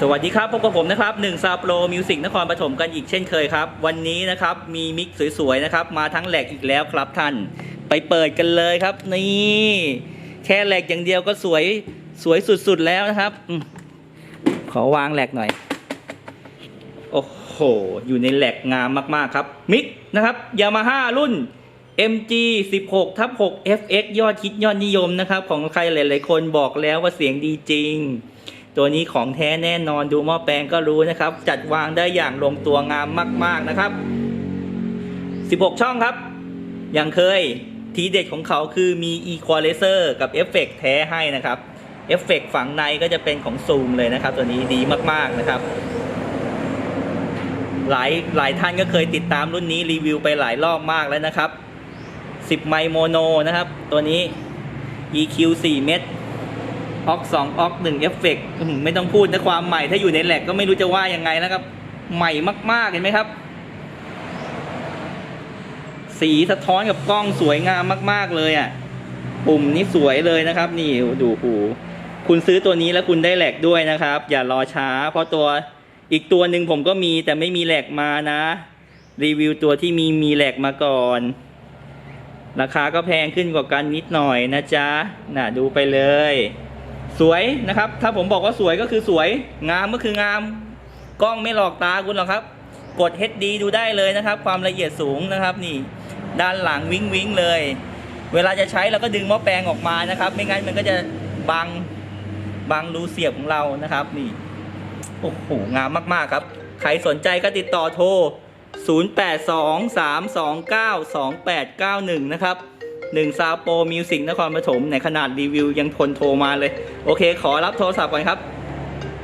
สวัสดีครับพบกับผมนะครับหนึ่งซาโปรมิวสิกนครปฐมกันอีกเช่นเคยครับ วันนี้นะครับมีมิกสวยๆนะครับ มาทั้งแหลกอีกแล้วครับท่าน ไปเปิดกันเลยครับ นี่แค่แหลกอย่างเดียวก็สวยสวยสุดๆแล้วนะครับอขอวางแหลกหน่อย โอ้โห อยู่ในแหลกงามมากๆครับ มิกนะครับยามาฮ่ารุ่น MG 16ทับ6 FX ยอดคิดยอดนิยมนะครับ ของใครหลายๆคนบอกแล้วว่าเสียงดีจริง ตัวนี้ของแท้แน่นอนดูหม้อแปลงก็รู้นะครับ จัดวางได้อย่างลงตัวงามมาก ๆนะครับ 16 ช่องครับ อย่างเคยทีเด็ดของเขาคือมี Equalizer กับเอฟเฟกต์แท้ให้นะครับเอฟเฟกต์ฝังในก็จะเป็นของซูมเลยนะครับ ตัวนี้ดีมากๆนะครับ หลายหลายท่านก็เคยติดตามรุ่นนี้รีวิวไปหลายรอบมากแล้วนะครับ 10 ไมโมโนนะครับ ตัวนี้ EQ 4 เม็ด ออก2ออก1เอฟเฟกต์ไม่ต้องพูดนะความใหม่ถ้าอยู่ในแหลกก็ไม่รู้จะว่ายังไงนะครับ ใหม่มาก ๆ เห็นไหมครับ สีสะท้อนกับกล้องสวยงามมาก ๆ เลยอะ ปุ่มนี้สวยเลยนะครับ นี่ดูหูคุณซื้อตัวนี้แล้วคุณได้แหลกด้วยนะครับ อย่ารอช้า เพราะตัวอีกตัวหนึ่งผมก็มีแต่ไม่มีแหลกมานะ รีวิวตัวที่มีมีแหลกมาก่อน ราคาก็แพงขึ้นกว่ากันนิดหน่อยนะจ๊ะ น่ะดูไปเลย สวยนะครับ ถ้าผมบอกว่าสวยก็คือสวย งามก็คืองาม กล้องไม่หลอกตาคุณหรอกครับ กด HD ดูได้เลยนะครับ ความละเอียดสูงนะครับนี่ ด้านหลังวิ้งวิ้งเลย เวลาจะใช้เราก็ดึงหม้อแปลงออกมานะครับ ไม่งั้นมันก็จะบังบังรูเสียบของเรานะครับ นี่ โอ้โห งามมากๆครับ ใครสนใจก็ติดต่อโทร 0823292891 นะครับ 1ซาโปมิวสิกนครปฐมในขนาดรีวิวยังทนโทรมาเลย โอเค ขอรับโทรศัพท์ก่อนครับ